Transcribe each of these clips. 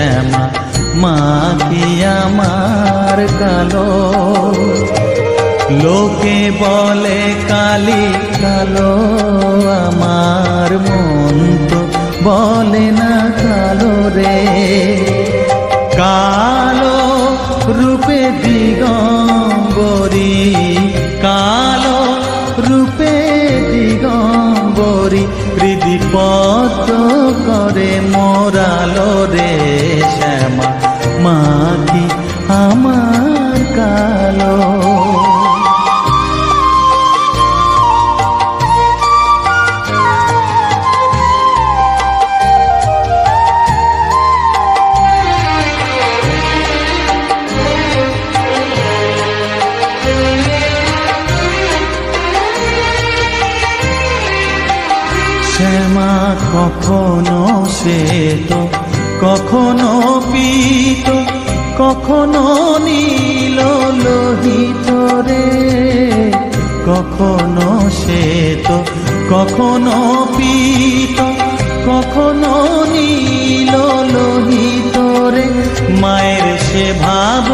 শ্যামা, মা আমার কালো? লোকে বলে কালি কালো, আমার মন তো বলে না কালো রে। কালো রূপে দিগম্বরী, কালো রূপে দিগম্বরী হৃদিপত করে কখনো পীত, কখনো নীল লোহিত রে। মায়ের সে ভাব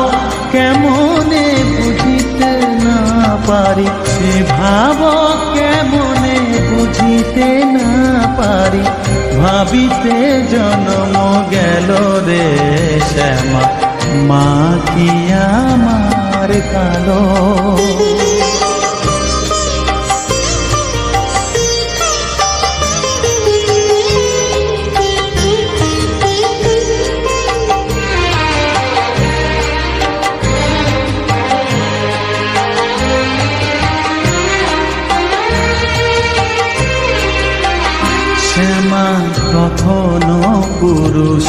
কেমনে বুঝিতে না পারি? সে ভাব কেমনে বুঝিতে না পারি? ভাবিতে জন্ম গেল রে শ্যামা। মা কি আমার কালো?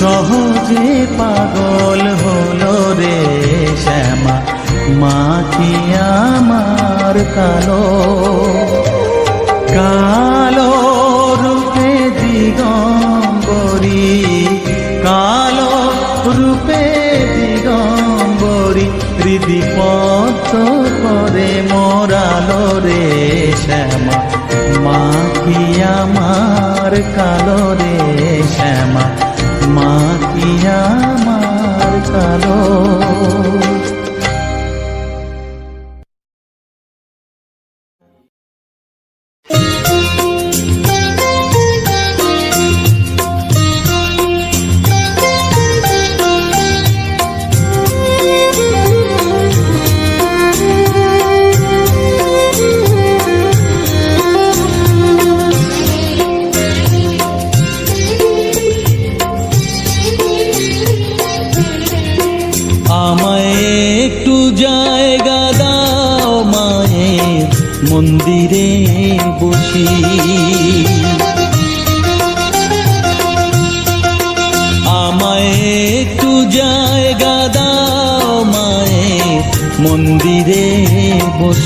সহজে পাগল হলো রে শ্যামা মা কি আমার কালো। কালো রূপে দিগম্বরী, কালো রূপে দিগম্বরী হৃদিপত করে মোরালো রে শ্যামা মা কি আমার কালো রে শ্যামা। মা কি আমার কালো।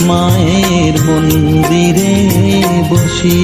মায়ের মন্দিরে বসি।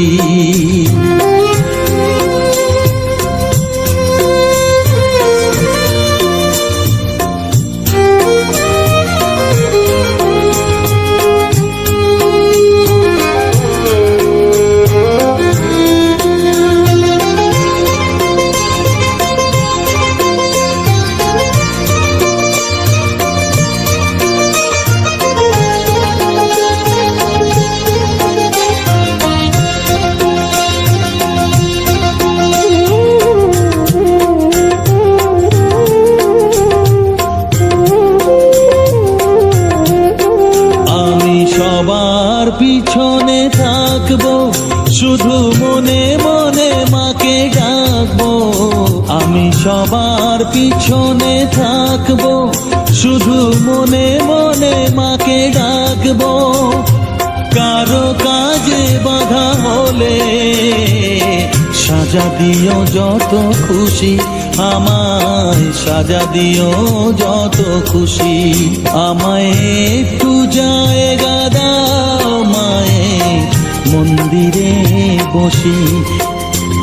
পিছনে থাকব, শুধু মনে মনে মাকে ডাকবো। আমি সবার পিছনে থাকব, শুধু মনে মনে মাকে ডাকবো। কারও কাজে বাধা হলে সাজা দিও যত খুশি। আমায় সাজা দিও যত খুশি। আমায় একটু জায়গা দাও মায়ে মন্দিরে বসি।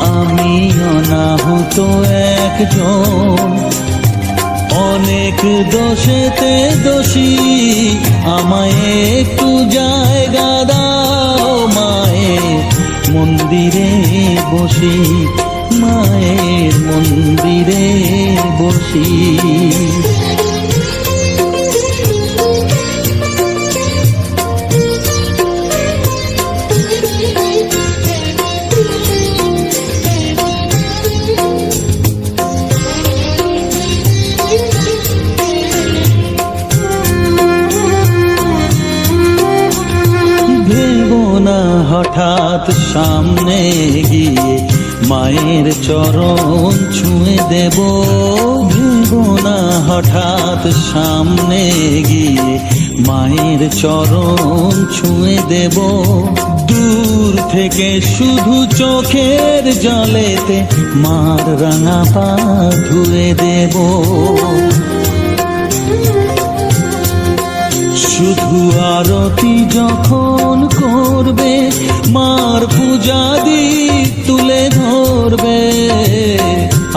আমি অনাহুত একজন। অনেক দোষেতে দোষী। আমায় একটু জায়গা দাও মায়ে মন্দিরে বসি। মায়ের মন্দিরে বসি। হঠাৎ সামনে মায়ের চরণ ছুঁয়ে দেব না হঠাৎ সামনে গিয়ে। মায়ের চরণ ছুঁয়ে দেব, দূর থেকে শুধু চোখের জলেতে মার রাঙা পা ধুয়ে দেবো। শুধু আরতি যখন করবে, মার পূজা দি তুলে ধরবে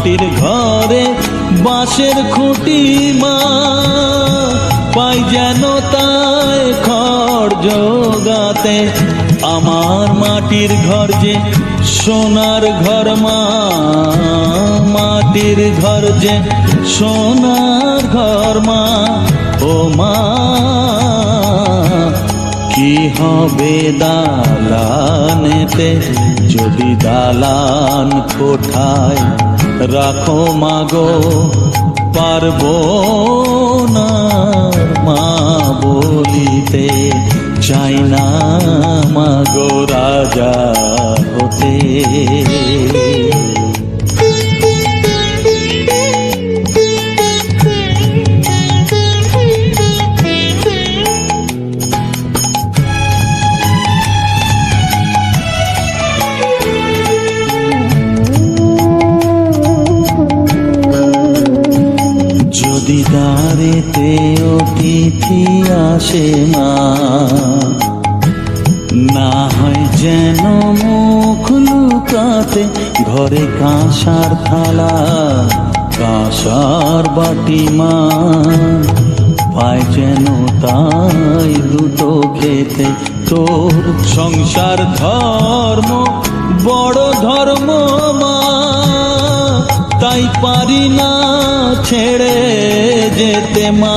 মাটির ঘরে বাঁশের খুঁটি মা। পাই যেন তাই খড় জোগাতে। আমার মাটির ঘর যে সোনার ঘর মা। মাটির ঘর যে সোনার ঘর মা। ও মা, কি হবে দালানেতে? যদি দালান কোঠায় রাখো মাগো পারব না মা বলিতে। চাই না মাগো রাজা হতে। অতিথি আসে না। না হয় যেন মুখ লুকাতে ঘরে কাঁসার থালা, কাঁসার বাটি মা। পায় যেন তাই দুটো খেতে তোর সংসার ধর্ম, বড় ধর্ম মা। তাই পারি না ছেড়ে যেতে মা।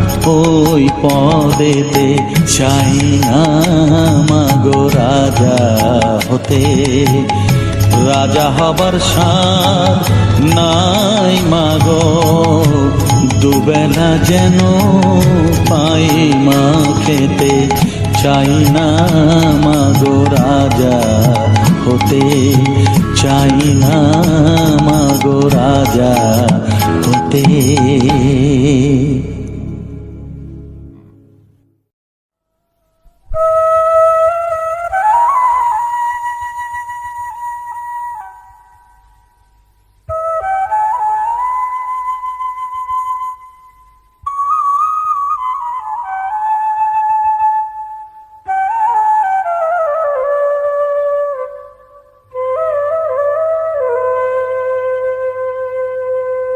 ওই পদেতে চাই না মাগো রাজা হতে। রাজা হবার সার নাই মাগো দুবেলা যেন পাই মা খেতে। চাই না মাগো রাজা হতে। চাই না মাগো রাজা হতে।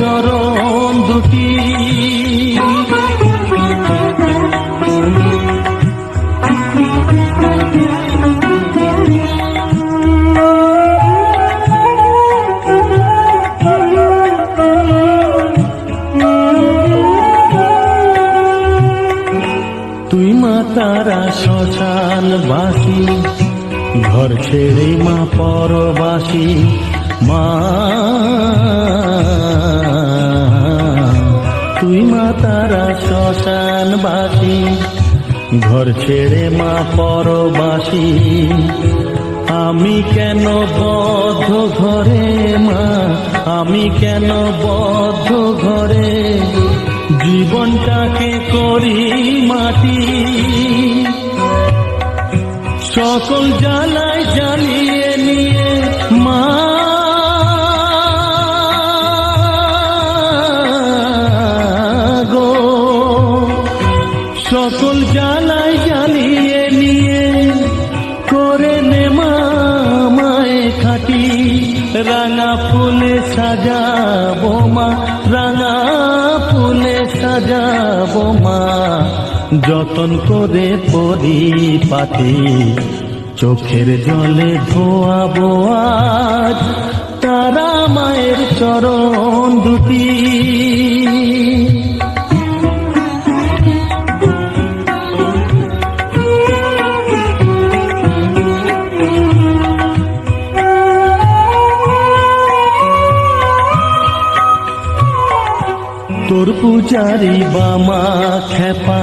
চরণ দুটি। তুই মা তারা শ্মশান বাসি ঘর ছেড়ে মা পরবাসী। মা তুই মা তারা শ্মশান বাসি ঘর ছেড়ে মা পরবাসী। আমি কেন বদ্ধ ঘরে মা? আমি কেন বদ্ধ ঘরে? জীবনটাকে করি মাটি। সকল জ্বালায় জ্বালিয়ে নিয়ে মা যতন করে পরি পাতি চোখের জলে ধোয়াবো আজ তারা মায়ের চরণ দুটি। তোর পূজারি বামা খেপা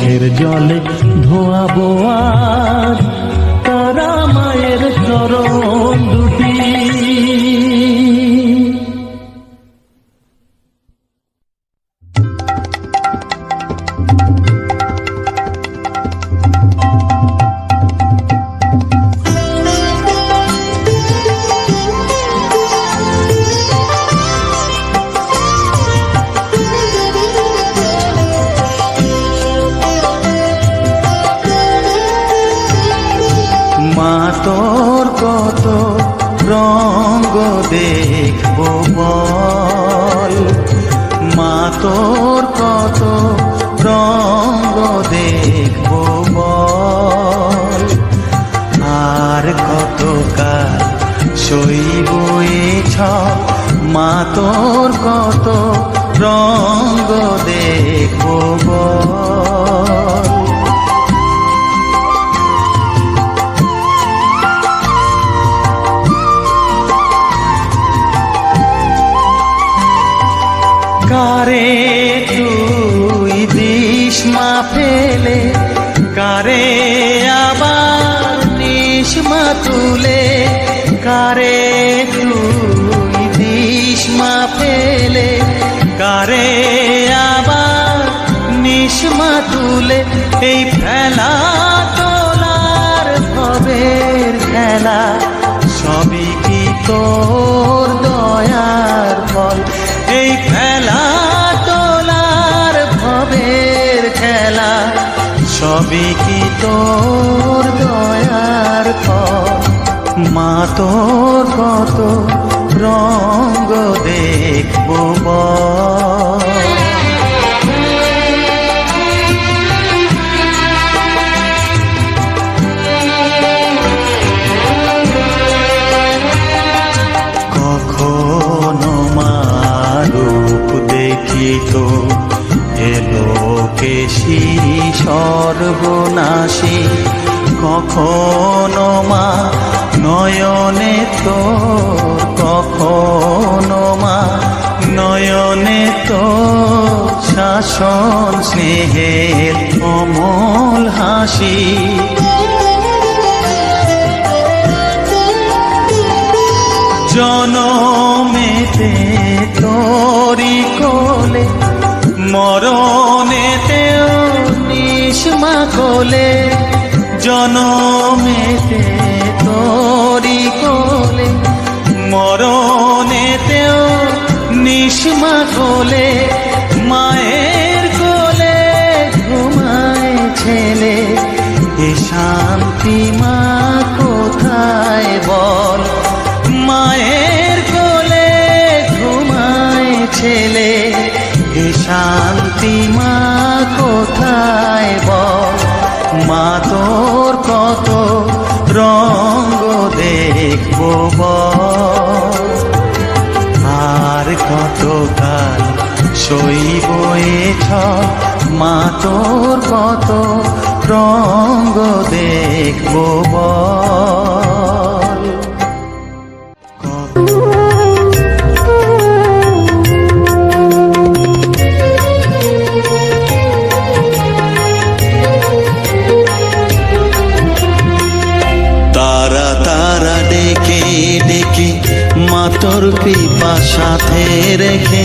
querer. মা তুলে এই ফেলা তোলার ভবের খেলা। সবই কি তোর দয়ার ফল? এই খেলা তোলার ভবের খেলা। সবই কি তোর দয়ার ফল? মা তোর কত রঙ্গ দেখব বল? তো এলো কেশি সর্বনাশী? কখনো মা নয়নে তো কখনো মা নয়নে তো শাসন স্নেহের অমল হাসি। কোলে জনমেতে তোরি কোলে মরণেতেও নিসমা কোলে, মায়ের কোলে ঘুমায় ছেলে, এ শান্তি মা কোথায় বল? মায়ের কোলে ঘুমায় ছেলে, এ শান্তি তোর কত রঙ্গ দেখব তারা তারা ডেকে ডেকে মাতর কৃপা সাথে রেখে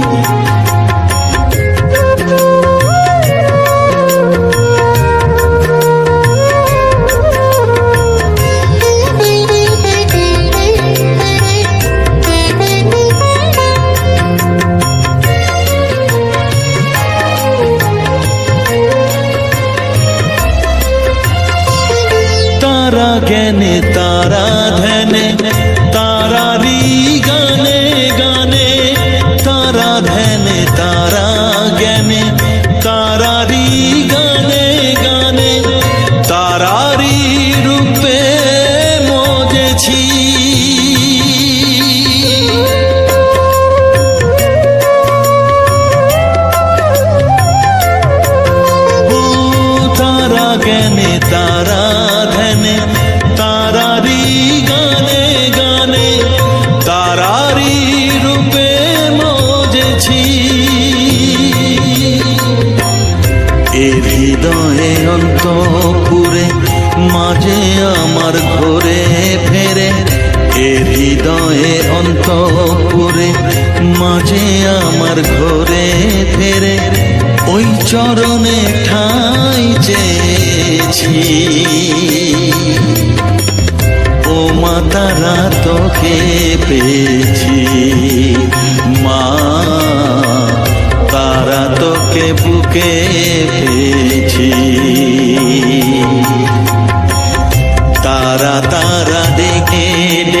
তারা জ্ঞানে তারা মাঝে আমার ঘরে ফেরে, ওই চরণে ঠাই চেয়েছি। ও মা, তারা তোকে পেয়েছি। মা, তারা তোকে বুকে পেয়েছি। তারা তারা মা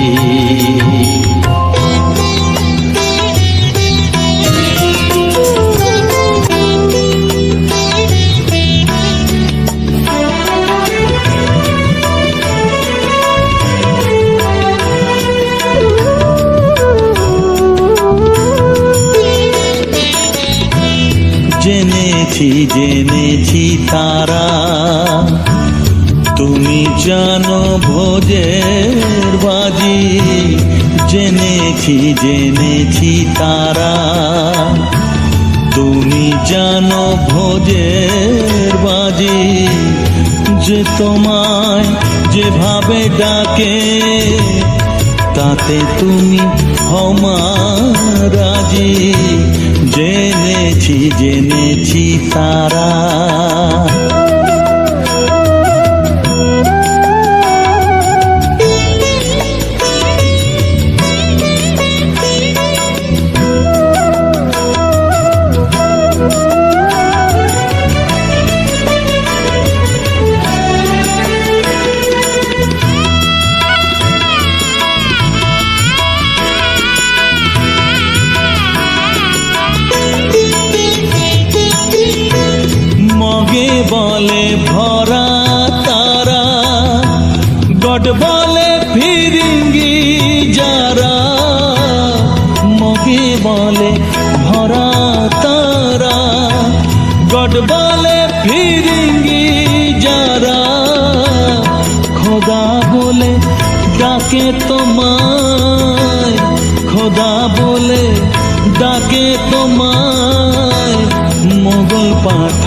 জেনেছি তারা। তুমি জানো ভোজের বাজি। জেনেছি জেনেছি তারা। তুমি জানো ভোজের বাজি। যে তোমায় যেভাবে ডাকে তাতে তুমি হমারাজি জেনেছি জেনেছি তারা।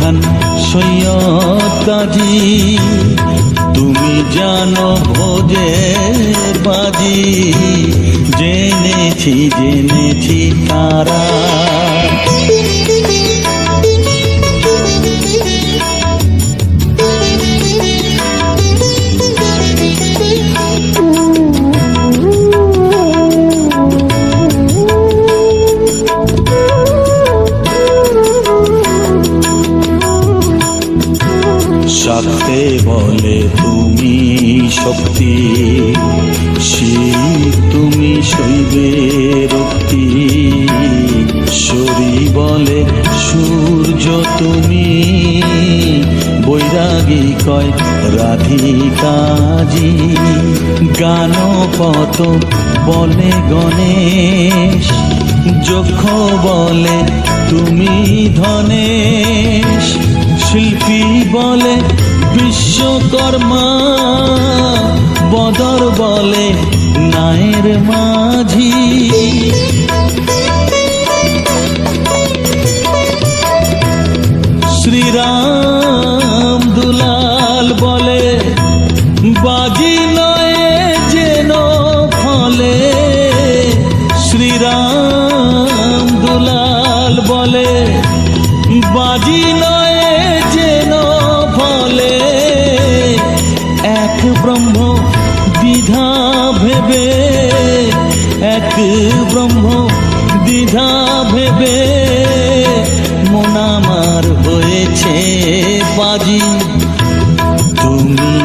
পাঠান সৈয়দ কাজী। তুমি জানো ভোজে বাজি। জেনেছি জেনেছি তারা শক্তি। শিব তুমি শৈবে রক্তি। শরী বলে সূর্য তুমি। বৈরাগী কয় রাধিকাজি গানপত বলে গণেশ। যক্ষ বলে তুমি ধনেশ। শিল্পী বলে বিশ্বকর্মা বদর বলে নায়ের মাঝি। শ্রীরাম